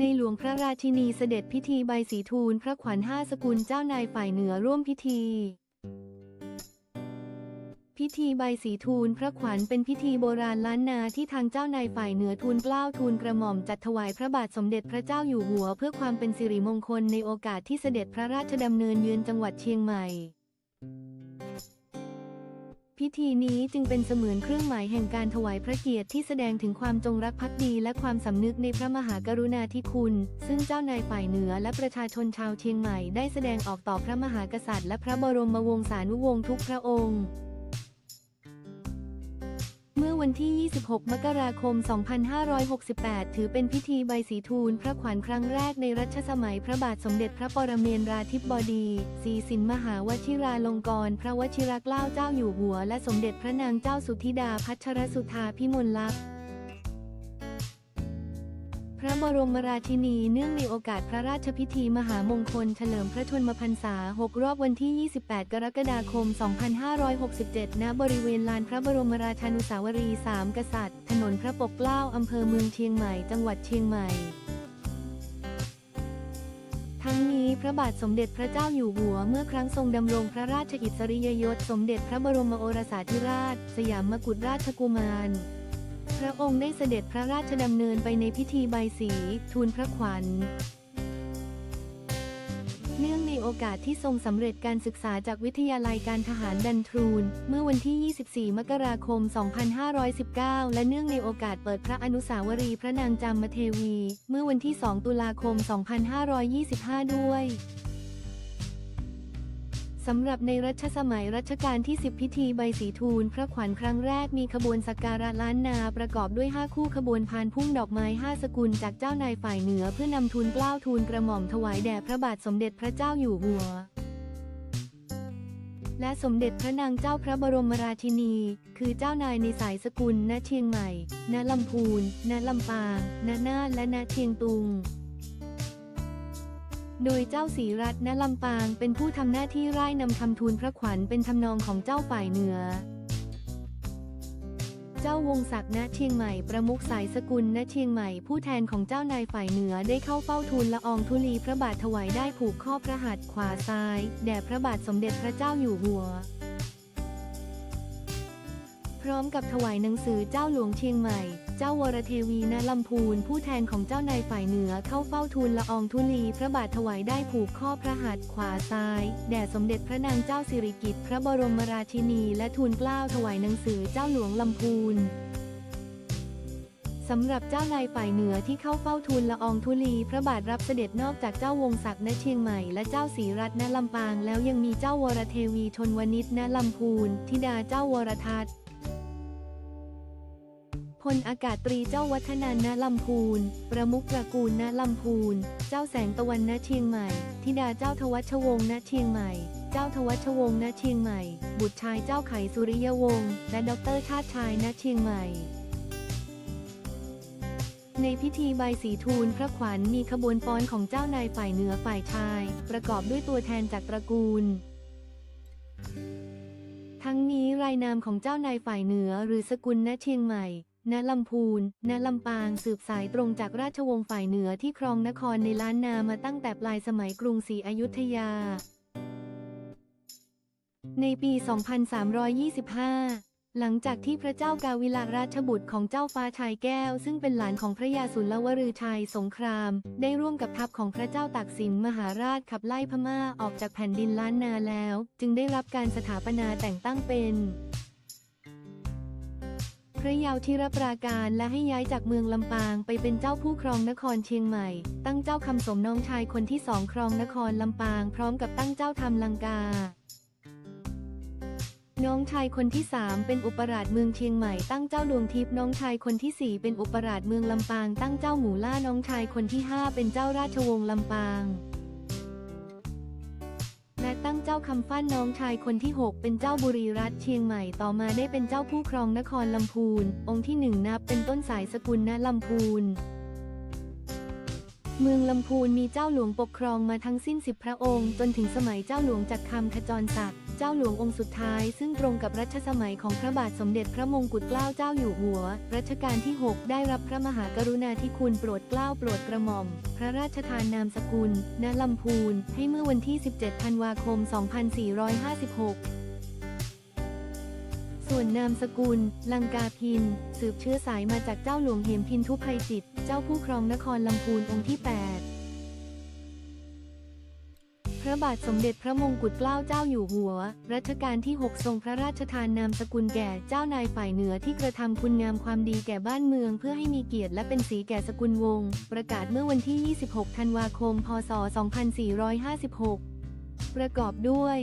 ในหลวงพระราชินีเสด็จพิธีใบสีทูลพระขวัญห้าสกุลเจ้านายฝ่ายเหนือร่วมพิธี พิธีใบสีทูลพระขวัญเป็นพิธีโบราณล้านนาที่ทางเจ้านายฝ่ายเหนือทูลเกล้าทูลกระหม่อมจัดถวายพระบาทสมเด็จพระเจ้าอยู่หัวเพื่อความเป็นสิริมงคลในโอกาสที่เสด็จพระราชดำเนินเยือนจังหวัดเชียงใหม่ พิธีนี้จึงเป็นเสมือนเครื่องหมายแห่งการถวายพระเกียรติที่แสดงถึงความจงรักภักดีและความสำนึกในพระมหากรุณาธิคุณ ซึ่งเจ้านายฝ่ายเหนือและประชาชนชาวเชียงใหม่ได้แสดงออกต่อพระมหากษัตริย์และพระบรมวงศานุวงศ์ทุกพระองค์ อวันที่ 26 มกราคม 2568 ถือเป็นพิธีใบสีทูลพระขวัญครั้งแรกในรัชสมัยพระบาทสมเด็จพระปรเมนราธิบดีศรีสินมหาวชิราลงกรณ์พระวชิรเกล้าเจ้าอยู่หัว และสมเด็จพระนางเจ้าสุธิดาพัชรสุธาพิมลลักษณ์ พระบรมราชินีเนื่องในโอกาสพระราชพิธีมหามงคลเฉลิมพระชนมพรรษา 6 รอบวันที่ 28 กรกฎาคม 2567 ณ บริเวณลานพระบรมราชานุสาวรีย์สามกษัตริย์ ถนนพระปกเกล้าอำเภอเมืองเชียงใหม่ จังหวัดเชียงใหม่ ทั้งนี้พระบาทสมเด็จพระเจ้าอยู่หัวเมื่อครั้งทรงดำรงพระราชอิสริยยศ สมเด็จพระบรมโอรสาธิราช สยามกุฎราชกุมาร พระองค์ได้เสด็จพระราชดำเนินไปในพิธีใบสี ทูลพระขวัญ เนื่องในโอกาสที่ทรงสำเร็จการศึกษาจากวิทยาลัยการทหารดันทรูน เมื่อวันที่ 24 มกราคม 2519 และเนื่องในโอกาสเปิดพระอนุสาวรีย์พระนางจามเทวี เมื่อวันที่ 2 ตุลาคม 2525 ด้วย สำหรับในรัชสมัยรัชกาลที่ 10 พิธีใบสีทูล พระขวัญครั้งแรกมีขบวนสักการะล้านนาประกอบด้วย 5 คู่ขบวนพานพุ่งดอกไม้ 5 สกุลจากเจ้านายฝ่ายเหนือเพื่อนำทูลเกล้าทูลกระหม่อมถวายแด่พระบาทสมเด็จพระเจ้าอยู่หัว และสมเด็จพระนางเจ้าพระบรมราชินี คือเจ้านายในสายสกุล ณเชียงใหม่ ณลำพูน ณลำปาง ณน่านและณเชียงตุง โดยเจ้าศรีรัตน์ณลำปางเป็นผู้ทำหน้าที่ร่ายนำคำทูลพระขวัญเป็นทำนองของเจ้าฝ่ายเหนือ เจ้าวงศักดิ์ณเชียงใหม่ประมุขสายสกุลณเชียงใหม่ผู้แทนของเจ้านายฝ่ายเหนือได้เข้าเฝ้าทูลละอองธุลีพระบาทถวายได้ผูกข้อพระหัตถ์ขวาซ้าย แด่พระบาทสมเด็จพระเจ้าอยู่หัว ร้อมกับถวายหนังสือเจ้าหลวงเชียงใหม่ เจ้าวรเทวีณลำพูนผู้แทนของเจ้านายฝ่ายเหนือเข้าเฝ้าทูลละอองธุลีพระบาทถวายได้ผูกข้อพระหัตถ์ขวาซ้าย แด่สมเด็จพระนางเจ้าสิริกิติ์พระบรมราชินี และทูลเกล้าถวายหนังสือเจ้าหลวงลำพูนสำหรับเจ้านายฝ่ายเหนือที่เข้าเฝ้าทูลละอองธุลีพระบาทรับเสด็จนอกจากเจ้าวงศักดิ์ณเชียงใหม่และเจ้าศรีรัตน์ณลำปางแล้วยังมีเจ้าวรเทวีชนวนิชณลำพูนธิดาเจ้าวรทัต พลอากาศตรีเจ้าวัฒนันณลำพูน ประมุขตระกูลณลำพูน เจ้าแสงตะวันณเชียงใหม่ ธิดาเจ้าทวัชวงศ์ณเชียงใหม่ เจ้าทวัชวงศ์ณเชียงใหม่ บุตรชายเจ้าไขสุริยวงศ์ และดรชาติชายณเชียงใหม่ ในพิธีใบสีทูลพระขวัญมีขบวนฟ้อนของเจ้านายฝ่ายเหนือฝ่ายชาย ประกอบด้วยตัวแทนจากตระกูลทั้งนี้รายนามของเจ้านายฝ่ายเหนือหรือสกุลณเชียงใหม่ ณลำพูนณลำปางสืบสายตรงจากราชวงศ์ฝ่ายเหนือที่ครองนครในล้านนามาตั้งแต่ปลายสมัยกรุงศรีอยุธยา ในปี 2325หลังจากที่พระเจ้ากาวิลาราชบุตรของเจ้าฟ้าชายแก้ว ซึ่งเป็นหลานของพระยาสุลวรือชัยสงคราม ได้ร่วมกับทัพของพระเจ้าตากสินมหาราชขับไล่พม่าออกจากแผ่นดินล้านนาแล้ว จึงได้รับการสถาปนาแต่งตั้งเป็น พระยาวทิรปราการและให้ย้ายจากเมืองลำปางไปเป็นเจ้าผู้ครองนครเชียงใหม่ ตั้งเจ้าคำสมน้องชายคนที่สองครองนครลำปาง พร้อมกับตั้งเจ้าทำลังกา น้องชายคนที่สามเป็นอุปราชเมืองเชียงใหม่ตั้งเจ้าดวงทิพย์น้องชายคนที่สี่เป็นอุปราชเมืองลำปาง ตั้งเจ้าหมูล่าน้องชายคนที่ห้าเป็นเจ้าราชวงศ์ลำปาง เจ้าคำฟ้านน้องชายคนที่ 6 เป็นเจ้าบุรีรัตน์เชียงใหม่ต่อมาได้เป็นเจ้าผู้ครองนครลำพูน องค์ที่หนึ่งนับเป็นต้นสายสกุลณลำพูน เมืองลำพูนมีเจ้าหลวงปกครองมาทั้งสิ้นสิบพระองค์ จนถึงสมัยเจ้าหลวงจักรคำขจรศักดิ์เจ้าหลวงองค์สุดท้ายซึ่งตรงกับรัชสมัยของพระบาทสมเด็จพระมงกุฎเกล้าเจ้าอยู่หัว รัชกาลที่ 6 ได้รับพระมหากรุณาธิคุณโปรดเกล้าโปรดกระหม่อม พระราชทานนามสกุล ณลำพูน ให้เมื่อวันที่ 17 ธันวาคม 2456ส่วนนามสกุล ลังกาพิน สืบเชื้อสายมาจากเจ้าหลวงเหมพินทุพไพจิต เจ้าผู้ครองนครลำพูนองค์ที่ 8 พระบาทสมเด็จพระมงกุฎเกล้าเจ้าอยู่หัว รัชกาลที่ 6 ทรงพระราชทานนามสกุลแก่เจ้านายฝ่ายเหนือที่กระทำคุณงามความดีแก่บ้านเมือง เพื่อให้มีเกียรติและเป็นสีแก่สกุลวงศ์ประกาศเมื่อวันที่ 26 ธันวาคม พศ 2456 ประกอบด้วย